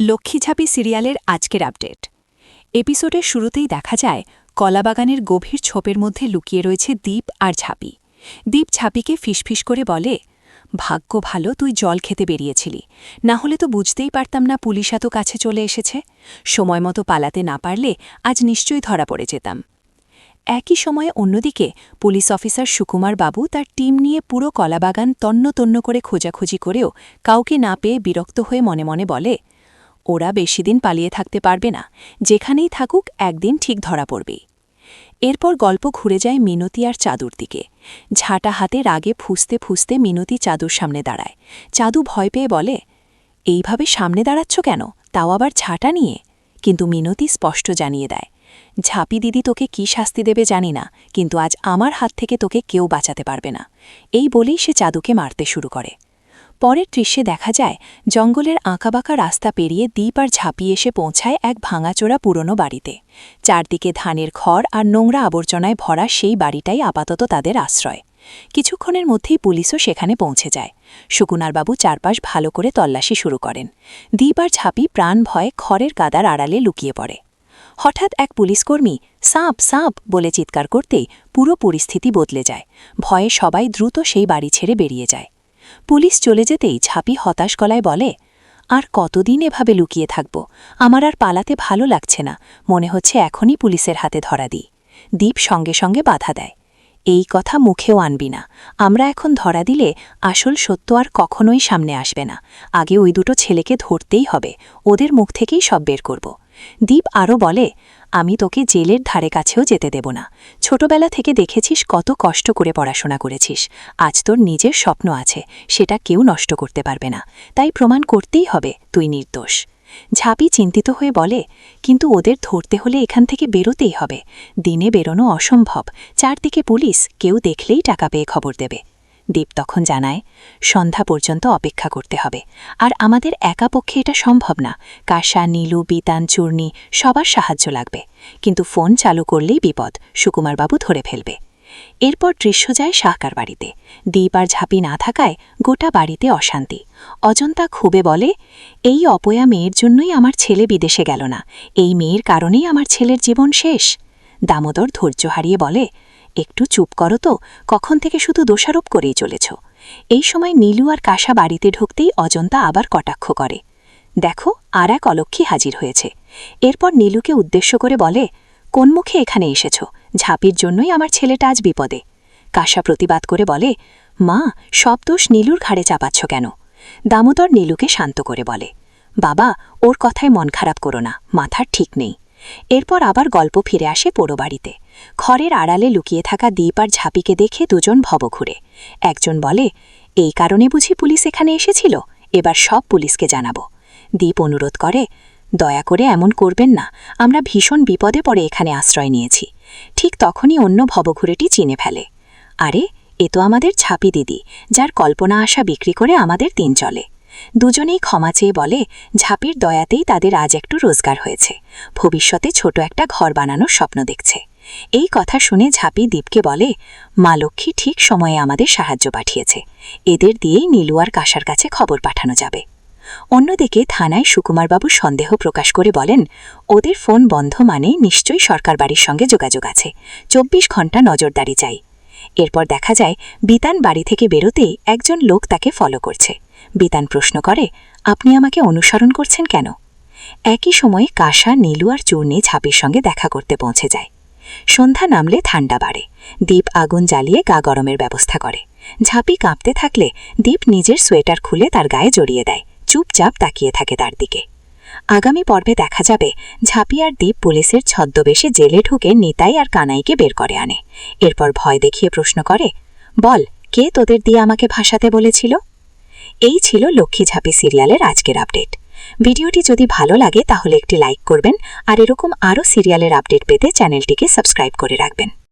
লক্ষ্মীঝাপি সিরিয়ালের আজকের আপডেট। এপিসোডের শুরুতেই দেখা যায়, কলাবাগানের গভীর ছোপের মধ্যে লুকিয়ে রয়েছে দ্বীপ আর ঝাপি। দ্বীপ ঝাপিকে ফিসফিস করে বলে, ভাগ্য ভালো, তুই জল খেতে বেরিয়েছিলি। না হলে তো বুঝতেই পারতাম না পুলিশ এত কাছে চলে এসেছে। সময় মতো পালাতে না পারলে আজ নিশ্চয়ই ধরা পড়ে যেতাম। একই সময়ে অন্যদিকে, পুলিশ অফিসার সুকুমার বাবু তার টিম নিয়ে পুরো কলাবাগান তন্ন তন্ন করে খোঁজাখুঁজি করেও কাউকে না পেয়ে বিরক্ত হয়ে মনে মনে বলে ওরা বেশি দিন পালিয়ে থাকতে পারবে না। যেখানেই থাকুক, একদিন ঠিক ধরা পড়বেই এরপর গল্প ঘুরে যায় মিনতি আর চাদুর দিকে। ঝাঁটা হাতে রাগে ফুসতে ফুসতে মিনতি চাদুর সামনে দাঁড়ায়। চাদু ভয় পেয়ে বলে, এইভাবে সামনে দাঁড়াচ্ছ কেন? তাও আবার ঝাঁটা নিয়ে? কিন্তু মিনতি স্পষ্ট জানিয়ে দেয়, ঝাঁপি দিদি তোকে কি শাস্তি দেবে জানি না, কিন্তু আজ আমার হাত থেকে তোকে কেউ বাঁচাতে পারবে না। এই বলেই সে চাদুকে মারতে শুরু করে। পরের দৃশ্যে দেখা যায়, জঙ্গলের আঁকাবাঁকা রাস্তা পেরিয়ে দ্বীপ আর ঝাঁপিয়ে এসে পৌঁছায় এক ভাঙাচোরা পুরনো বাড়িতে। চারদিকে ধানের খড় আর নোংরা আবর্জনায় ভরা সেই বাড়িটাই আপাতত তাদের আশ্রয়। কিছুক্ষণের মধ্যেই পুলিশও সেখানে পৌঁছে যায়। সুকুনারবাবু চারপাশ ভালো করে তল্লাশি শুরু করেন। দ্বীপ আর ঝাঁপি প্রাণ ভয়ে খড়ের কাদার আড়ালে লুকিয়ে পড়ে। হঠাৎ এক পুলিশকর্মী সাঁপ সাঁপ! বলে চিৎকার করতেই পুরো পরিস্থিতি বদলে যায়। ভয়ে সবাই দ্রুত সেই বাড়ি ছেড়ে বেরিয়ে যায়। পুলিশ চলে যেতেই ঝাঁপি হতাশ গলায় বলে, আর কতদিন এভাবে লুকিয়ে থাকব? আমার আর পালাতে ভালো লাগছে না। মনে হচ্ছে এখনই পুলিশের হাতে ধরা দিই। দ্বীপ সঙ্গে সঙ্গে বাধা দেয়, এই কথা মুখেও আনবি না। আমরা এখন ধরা দিলে আসল সত্য আর কখনোই সামনে আসবে না। আগে ওই দুটো ছেলেকে ধরতেই হবে। ওদের মুখ থেকেই সব বের করব। দ্বীপ আরও বলে, আমি তোকে জেলের ধারে কাছেও যেতে দেব না। ছোটবেলা থেকে দেখেছিস কত কষ্ট করে পড়াশোনা করেছিস। আজ তোর নিজের স্বপ্ন আছে, সেটা কেউ নষ্ট করতে পারবে না। তাই প্রমাণ করতেই হবে, তুই নির্দোষ। ঝাঁপি চিন্তিত হয়ে বলে, কিন্তু ওদের ধরতে হলে এখান থেকে বেরোতেই হবে। দিনে বেরোনো অসম্ভব। চারদিকে পুলিশ, কেউ দেখলেই টাকা পেয়ে খবর দেবে। দীপ তখন জানায়, সন্ধ্যা পর্যন্ত অপেক্ষা করতে হবে। আর আমাদের একা পক্ষে এটা সম্ভব না। কাশা, নীলু, বিতান, চূর্ণি সবার সাহায্য লাগবে। কিন্তু ফোন চালু করলেই বিপদ সুকুমারবাবু ধরে ফেলবে। এরপর দৃশ্য যায় শাহকার বাড়িতে। দ্বীপ আর ঝাঁপি না থাকায় গোটা বাড়িতে অশান্তি। অজন্তা খুবে বলে, এই অপয়া মেয়ের জন্যই আমার ছেলে বিদেশে গেল না। এই মেয়ের কারণেই আমার ছেলের জীবন শেষ। দামোদর ধৈর্য হারিয়ে বলে, একটু চুপ করো তো, কখন থেকে শুধু দোষারোপ করেই চলেছ? এই সময় নীলু আর কাশা বাড়িতে ঢুকতেই অজন্তা আবার কটাক্ষ করে। দেখো, আর এক অলক্ষী হাজির হয়েছে। এরপর নীলুকে উদ্দেশ্য করে বলে, কোন মুখে এখানে এসেছ? ঝাঁপির জন্যই আমার ছেলেটা আজ বিপদে। কাশা প্রতিবাদ করে বলে, মা, সব দোষ নীলুর ঘাড়ে চাপাচ্ছ কেন? দামোদর নীলুকে শান্ত করে বলে, বাবা, ওর কথায় মন খারাপ করো না, মাথার ঠিক নেই। এরপর আবার গল্প ফিরে আসে পোড়ো বাড়িতে। খড়ের আড়ালে লুকিয়ে থাকা দ্বীপ আর ঝাঁপিকে দেখে দুজন ভব ঘুরে। একজন বলে, এই কারণে বুঝি পুলিশ এখানে এসেছিল? এবার সব পুলিশকে জানাব। দ্বীপ অনুরোধ করে, দয়া করে এমন করবেন না, আমরা ভীষণ বিপদে পড়ে এখানে আশ্রয় নিয়েছি। ঠিক তখনই অন্য ভবঘুরেটি চিনে ফেলে। আরে, এ তো আমাদের ছাপি দিদি, যার কল্পনা আশা বিক্রি করে আমাদের দিন চলে। দুজনেই ক্ষমা চেয়ে বলে, ঝাঁপির দয়াতেই তাদের আজ একটু রোজগার হয়েছে। ভবিষ্যতে ছোট একটা ঘর বানানোর স্বপ্ন দেখছে। এই কথা শুনে ঝাঁপি দ্বীপকে বলে, মা লক্ষ্মী ঠিক সময়ে আমাদের সাহায্য পাঠিয়েছে। এদের দিয়েই নীলুয়ার কাশার কাছে খবর পাঠানো যাবে। অন্যদিকে থানায় সুকুমারবাবু সন্দেহ প্রকাশ করে বলেন, ওদের ফোন বন্ধ মানে নিশ্চয়ই সরকার বাড়ির সঙ্গে যোগাযোগ আছে। চব্বিশ ঘণ্টা নজরদারি চাই। এরপর দেখা যায়, বিতান বাড়ি থেকে বেরোতেই একজন লোক তাকে ফলো করছে। বিতান প্রশ্ন করে, আপনি আমাকে অনুসরণ করছেন কেন? একই সময়ে কাশা নীলু আর চূর্ণি ঝাঁপির সঙ্গে দেখা করতে পৌঁছে যায়। সন্ধ্যা নামলে ঠান্ডা বাড়ে। দ্বীপ আগুন জ্বালিয়ে গা গরমের ব্যবস্থা করে। ঝাঁপি কাঁপতে থাকলে দ্বীপ নিজের সোয়েটার খুলে তার গায়ে জড়িয়ে দেয়। চুপচাপ তাকিয়ে থাকে তার দিকে। আগামী পর্বে দেখা যাবে, ঝাঁপি আর দ্বীপ পুলিশের ছদ্মবেশে জেলে ঢুকে নিতাই আর কানাইকে বের করে আনে। এরপর ভয় দেখিয়ে প্রশ্ন করে, বল, কে তোদের দিয়ে আমাকে ভাসাতে বলেছিল? এই ছিল লক্ষ্মী ঝাঁপি সিরিয়ালের আজকের আপডেট। ভিডিওটি যদি ভালো লাগে, তাহলে একটি লাইক করবেন, আর এরকম আরও সিরিয়ালের আপডেট পেতে চ্যানেলটিকে সাবস্ক্রাইব করে রাখবেন।